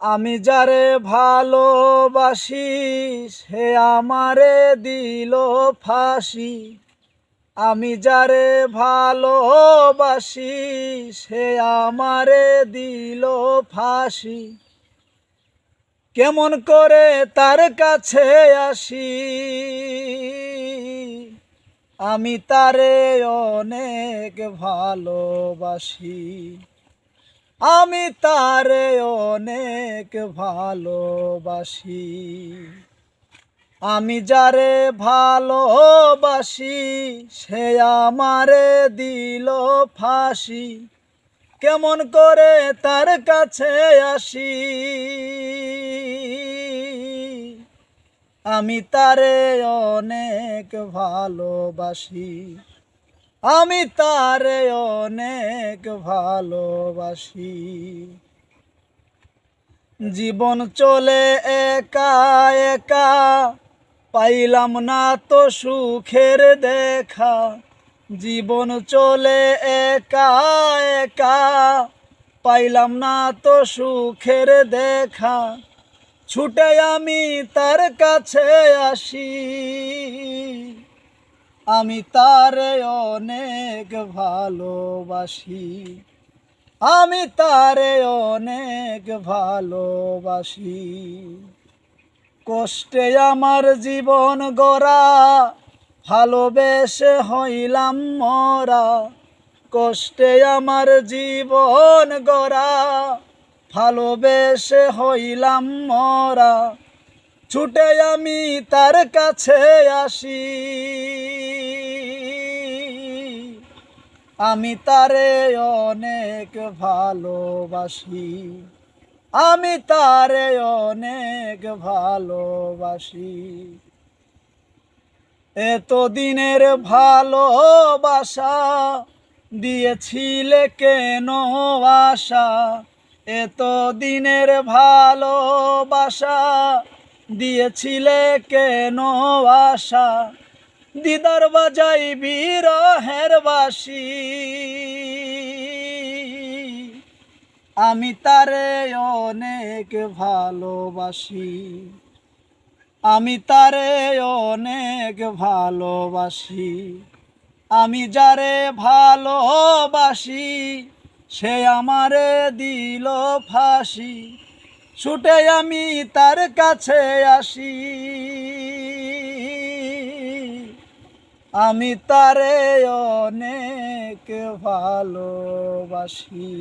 আমি যারে ভালোবাসি, সে আমারে দিল ফাঁসি। আমি যারে ভালোবাসি, সে আমারে দিল ফাঁসি। কেমন করে তার কাছে আসি? আমি তারে অনেক ভালোবাসি। আমি তারে অনেক ভালোবাসি। আমি যারে ভালোবাসি, সে আমারে দিল ফাঁসি। কেমন করে তার কাছে আসি? আমি তারে অনেক ভালোবাসি। আমি তারে অনেক ভালোবাসি। জীবন চলে একা একা, পাইলাম না তো সুখের দেখা। জীবন চলে একা একা, পাইলাম না তো সুখের দেখা। ছুটে আমি তার কাছে আসি। আমি তারে অনেক ভালোবাসি। আমি তারে অনেক ভালোবাসি। কষ্টে আমার জীবন গড়া, ভালোবেসে হইলাম মরা। কষ্টে আমার জীবন গড়া, ভালোবেসে হইলাম মরা। ছুটে আমি তার কাছে আসি। আমি তারে অনেক ভালোবাসি। আমি তারে অনেক ভালোবাসি। এতদিনের ভালোবাসা দিয়েছিলে কেন আশা? এতদিনের ভালোবাসা দিয়েছিলে কেন আশা? দিদার বাজাই বিরহের বাসি। আমি তারে অনেক ভালোবাসি। আমি তারে অনেক ভালোবাসি। আমি যারে ভালোবাসি, সে আমারে দিল ফাঁসি। ছুটে আমি তার কাছে আসি। আমি তারে অনেক ভালোবাসি।